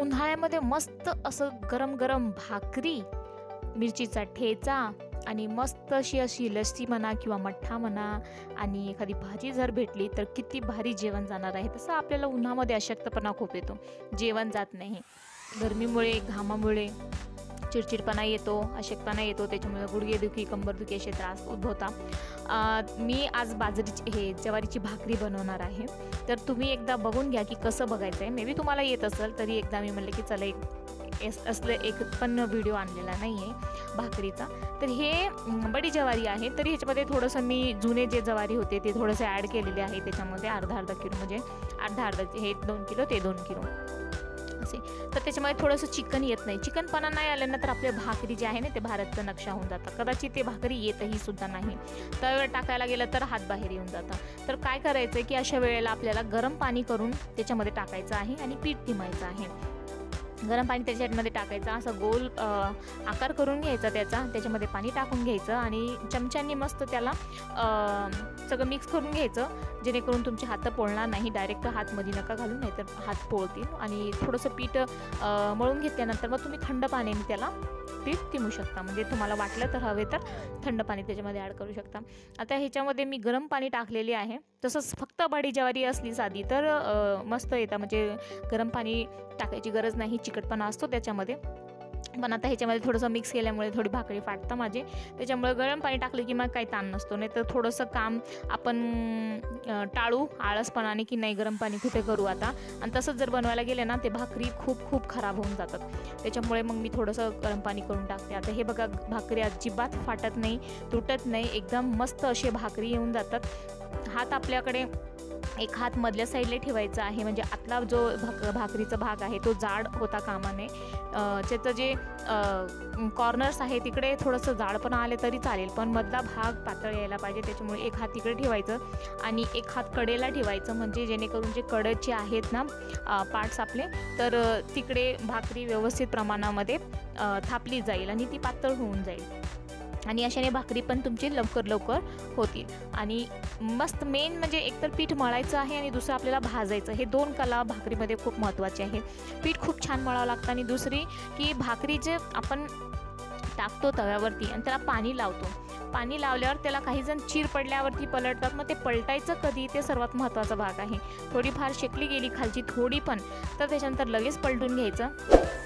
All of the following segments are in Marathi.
उन्हाळ्यामध्ये मस्त असं गरम गरम भाकरी मिरचीचा ठेचा आणि मस्त अशी अशी लस्सी म्हणा किंवा मठ्ठा म्हणा आणि एखादी भाजी जर भेटली तर किती भारी जेवण जाणार आहे. तसं आपल्याला उन्हामध्ये अशक्तपणा खूप येतो. जेवण जात नाही. गरमीमुळे घामामुळे चिडचिडपणा येतो अशक्तपणा येतो त्याच्यामुळे गुडघेदुखी कंबरदुखी असे त्रास उद्भवतात. मी आज बाजरीची हे ज्वारीची भाकरी बनवणार आहे. तर तुम्ही एकदा बघून घ्या की कसं बघायचं आहे मे बी तुम्हाला येत असेल तरी एकदा मी म्हणलं की चला एक एस- असलं एक पण व्हिडिओ आणलेला नाही आहे भाकरीचा. तर हे बडी ज्वारी आहे. तरी ह्याच्यामध्ये थोडंसं मी जुने जे ज्वारी होते ते थोडंसं ॲड केलेले आहे. त्याच्यामध्ये अर्धा अर्धा किलो म्हणजे अर्धा अर्धा हे दोन किलो ते दोन किलो. असे. तर त्याच्यामध्ये थोडंसं चिकन येत नाही. चिकनपणा नाही आलं ना तर आपल्या भाकरी जे आहे ना ते भारतचा नक्षा होऊन जातं. कदाचित ते भाकरी येतही सुद्धा नाही. तर टाकायला गेलं तर हात बाहेर येऊन जातं. तर काय करायचं आहे की अशा वेळेला आपल्याला गरम पाणी करून त्याच्यामध्ये टाकायचं आहे आणि पीठ तिमायचं आहे. गरम पाणी त्याच्यामध्ये टाकायचं. असं गोल आकार करून घ्यायचा त्याचा. त्याच्यामध्ये पाणी टाकून घ्यायचं आणि चमच्यानी मस्त त्याला सगळं मिक्स करून घ्यायचं. जेणेकरून तुमचे हात पोळणार नाही. डायरेक्ट हातमध्ये नका घालून नाही तर हात पोळतील. आणि थोडंसं पीठ मळून घेतल्यानंतर मग तुम्ही थंड पाण्याने त्याला पीठ तिमू शकता. म्हणजे तुम्हाला वाटलं तर हवे तर थंड पाणी त्याच्यामध्ये ॲड करू शकता. आता ह्याच्यामध्ये मी गरम पाणी टाकलेले आहे. तसंच फक्त बडी ज्वारी असली साधी तर मस्त येतं. म्हणजे गरम पाणी टाकायची गरज नाही. चिकटपणा असतो त्याच्यामध्ये. पण आता ह्याच्यामध्ये थोडंसं मिक्स केल्यामुळे थोडी भाकरी फाटतं माझी. त्याच्यामुळे गरम पाणी टाकलं की मग काही ताण नसतो. नाही तर थोडंसं काम आपण टाळू आळसपणाने की नाही गरम पाणी कुठे करू आता. आणि तसंच जर बनवायला गेले ना ते भाकरी खूप खूप खराब होऊन जातात. त्याच्यामुळे मग मी थोडंसं गरम पाणी करून टाकते. आता हे बघा भाकरी अजिबात फाटत नाही तुटत नाही. एकदम मस्त असे भाकरी येऊन जातात. हात आपल्याकडे एक हात मधल्या साईडला ठेवायचा आहे. म्हणजे आतला जो भाक भाकरीचा भाग आहे तो जाड होता कामा नये त्याचं जे कॉर्नर्स आहे तिकडे थोडंसं जाडपणा आले तरी चालेल. पण मधला भाग पातळ यायला पाहिजे त्याच्यामुळे एक हात तिकडे ठेवायचं आणि एक हात कडेला ठेवायचं. म्हणजे जेणेकरून जे कडचे आहेत ना पार्ट्स आपले तर तिकडे भाकरी व्यवस्थित प्रमाणामध्ये थापली जाईल आणि ती पातळ होऊन जाईल. आणि अशाने भाकरी पण तुमची लवकर लवकर होतील. आणि मस्त मेन म्हणजे एकतर पीठ मळायचं आहे आणि दुसरं आपल्याला भाजायचं. हे दोन कला भाकरीमध्ये खूप महत्त्वाचे आहे. पीठ खूप छान मळावं लागतं आणि दुसरी की भाकरी जे आपण टाकतो तव्यावरती आणि त्याला पाणी लावतो. पाणी लावल्यावर त्याला काही जण चीर पडल्यावरती पलटतात. मग ते पलटायचं कधी? ते सर्वात महत्त्वाचा भाग आहे. थोडीफार शेकली गेली खालची थोडी पण. तर त्याच्यानंतर लगेच पलटून घ्यायचं.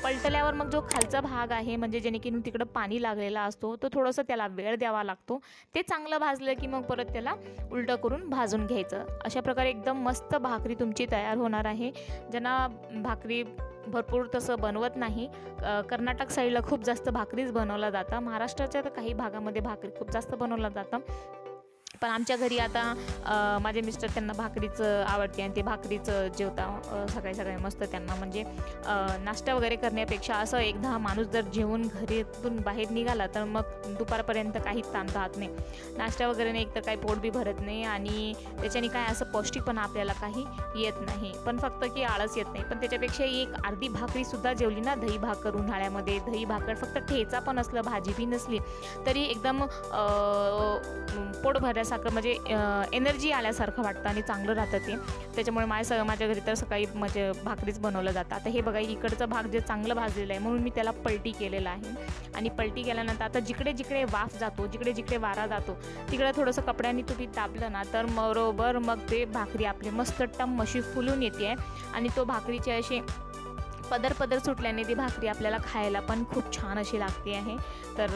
पलटल्यावर मग जो खालचा भाग आहे म्हणजे जेणेकरून तिकडं पाणी लागलेला असतो तो थोडंसं त्याला वेळ द्यावा लागतो. ते चांगलं भाजलं की मग परत त्याला उलटं करून भाजून घ्यायचं. अशा प्रकारे एकदम मस्त भाकरी तुमची तयार होणार आहे. ज्यांना भाकरी भरपूर तसं बनवत नाही. कर्नाटक साईडला खूप जास्त भाकरीच बनवलं जातं महाराष्ट्राच्या तर काही भागामध्ये भाकरी खूप जास्त बनवलं जातं पण आमच्या घरी आता माझे मिस्टर त्यांना भाकरीचं आवडते आणि ते भाकरीचं जेवता सकाळी सकाळी मस्त त्यांना म्हणजे नाश्ता वगैरे करण्यापेक्षा असं एकदा माणूस जर जेवून घरीतून बाहेर निघाला तर मग दुपारपर्यंत काहीच ताण राहत नाही. नाश्ता वगैरे नाही एक तर काही पोट बी भरत नाही आणि त्याच्याने काय असं पौष्टिकपणा आपल्याला काही येत नाही. पण फक्त की आळस येत नाही. पण त्याच्यापेक्षा एक अर्धी भाकरीसुद्धा जेवली ना दही भाकर उन्हाळ्यामध्ये दही भाकर फक्त ठेचा पण असलं भाजी बी नसली तरी एकदम पोट पोट आल्यासारखं म्हणजे एनर्जी आल्यासारखं वाटतं आणि चांगलं राहतं ते. त्याच्यामुळे माझ्या स माझ्या घरी तर सकाळी म्हणजे भाकरीच बनवलं जातं. आता हे बघा इकडचा भाग जे चांगलं भाजलेलं आहे म्हणून मी त्याला पलटी केलेलं आहे. आणि पलटी केल्यानंतर आता जिकडे जिकडे वाफ जातो जिकडे जिकडे वारा जातो तिकडे थोडंसं कपड्यांनी तुम्ही दाबलं ना तर बरोबर मग ते भाकरी आपली मस्त टम अशी फुलून येते. आणि तो भाकरीचे असे पदर पदर सुटल्याने ती भाकरी आपल्याला खायला पण खूप छान अशी लागते आहे. तर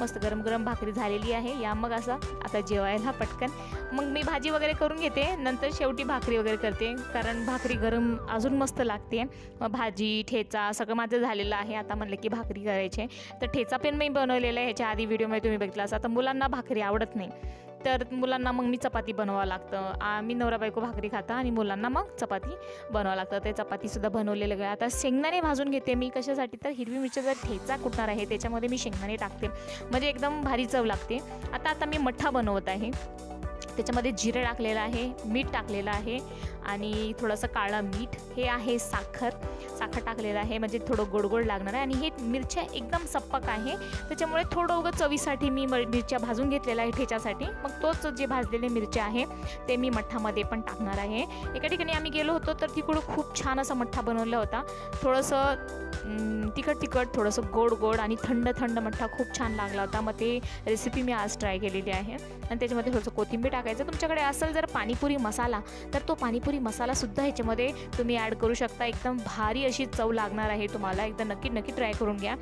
मस्त गरम गरम भाकरी झालेली आहे. या मग असं आता जेवायला पटकन. मग मी भाजी वगैरे करून घेते. नंतर शेवटी भाकरी वगैरे करते. कारण भाकरी गरम अजून मस्त लागते. मग भाजी ठेचा सगळं माझं झालेलं आहे. आता म्हणलं की भाकरी करायची आहे. तर ठेचा पण मी बनवलेला आहे. ह्याच्या आधी व्हिडिओमध्ये तुम्ही बघितला असा तर मुलांना भाकरी आवडत नाही. तर मुलांना मग मी चपाती बनवावं लागतं. आम्ही नवरा बायको भाकरी खाता आणि मुलांना मग चपाती बनवावं लागतं. ते चपातीसुद्धा बनवलेलं आहे आता शेंगदाणे भाजून घेते मी कशासाठी तर? हिरवी मिरची जर ठेचा कुटणार आहे त्याच्यामध्ये मी शेंगदाणे टाकते. म्हणजे एकदम भारी चव लागते. आता आता मी मठ्ठा बनवत आहे. त्याच्यामध्ये जिरे टाकलेलं आहे मीठ टाकलेलं आहे आणि थोडंसं काळं मीठ. हे आहे साखर. साखर टाकलेलं आहे म्हणजे थोडं गोड गोड लागणार आहे आणि हे मिरच्या एकदम सप्पक आहे. त्याच्यामुळे थोडं उगं चवीसाठी मी म- मिरच्या भाजून घेतलेल्या आहे ठेच्यासाठी मग तोच जे भाजलेले मिरच्या आहे ते मी मठ्ठामध्ये पण टाकणार आहे. एका ठिकाणी आम्ही गेलो होतो तर तिकडं खूप छान असा मठ्ठा बनवला होता. थोडंसं तिखट तिखट थोडंसं गोड गोड आणि थंड थंड मठ्ठा खूप छान लागला होता. मग ते रेसिपी मी आज ट्राय केलेली आहे. आणि त्याच्यामध्ये थोडंसं कोथिंबीर टाकायचं तुमच्याकडे असेल जर पाणीपुरी मसाला तर तो पाणीपुरी मसालासुद्धा ह्याच्यामध्ये तुम्ही ॲड करू शकता. एकदम भारी अशी चव लागणार आहे. तुम्हाला एकदा नक्की नक्की ट्राय करून घ्या.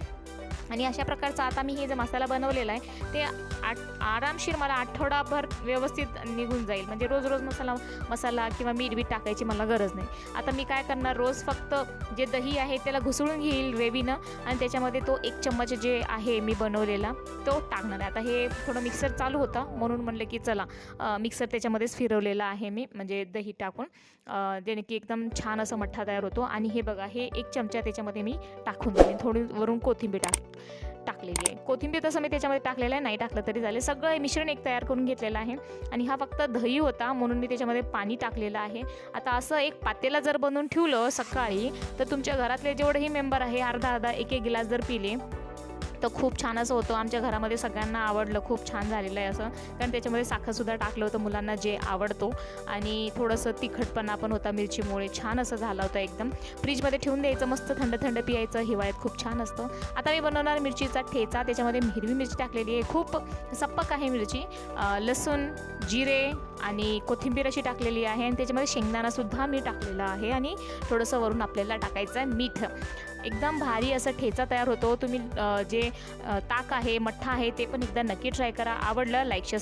आणि अशा प्रकारचा आता मी हे जे मसाला बनवलेला आहे ते आठ आरामशीर मला आठवडाभर व्यवस्थित निघून जाईल. म्हणजे रोज रोज मसाला मसाला किंवा मीठ बीठ टाकायची मला गरज नाही. आता मी काय करणार रोज फक्त जे दही आहे त्याला घुसळून घेईल ग्रेव्हीनं आणि त्याच्यामध्ये तो एक चम्मच जे आहे मी बनवलेला तो टाकणार आहे. आता हे थोडं मिक्सर चालू होता म्हणून म्हणलं की चला मिक्सर त्याच्यामध्येच फिरवलेला आहे मी म्हणजे दही टाकून. जेणे की एकदम छान असं मठ्ठा तयार होतो. आणि हे बघा हे एक चमचा त्याच्यामध्ये मी टाकून देईन. थोडी वरून कोथिंबीर टाक टाकलेली आहे. कोथिंबीर तसं मी त्याच्यामध्ये टाकलेलं आहे. नाही टाकलं तरी चालेल. सगळं हे मिश्रण एक तयार करून घेतलेलं आहे. आणि हा फक्त दही होता म्हणून मी त्याच्यामध्ये पाणी टाकलेलं आहे. आता असं एक पातेला जर बनवून ठेवलं सकाळी तर तुमच्या घरातले जेवढेही मेंबर आहे अर्धा अर्धा एक एक गिलास जर पिले तर खूप छान असं होतं. आमच्या घरामध्ये सगळ्यांना आवडलं. खूप छान झालेलं आहे असं. कारण त्याच्यामध्ये साखरसुद्धा टाकलं होतं मुलांना जे आवडतो. आणि थोडंसं तिखटपणा पण होता मिरचीमुळे. छान असं झालं होतं एकदम. फ्रीजमध्ये ठेवून द्यायचं. मस्त थंड थंड पियायचं. हिवाळ्यात खूप छान असतं. आता मी बनवणार मिरचीचा ठेचा. त्याच्यामध्ये हिरवी मिरची टाकलेली आहे. खूप सप्पक आहे मिरची. लसूण जिरे आणि कोथिंबीर अशी टाकलेली आहे. आणि त्याच्यामध्ये शेंगदाणासुद्धा मी टाकलेला आहे. आणि थोडंसं वरून आपल्याला टाकायचं आहे मीठ. एकदम भारी असं ठेचा तयार होतो. तुम्ही जे ताक आहे मठ्ठा आहे ते पण एकदा नक्की ट्राय करा. आवडलं लाईक शेअर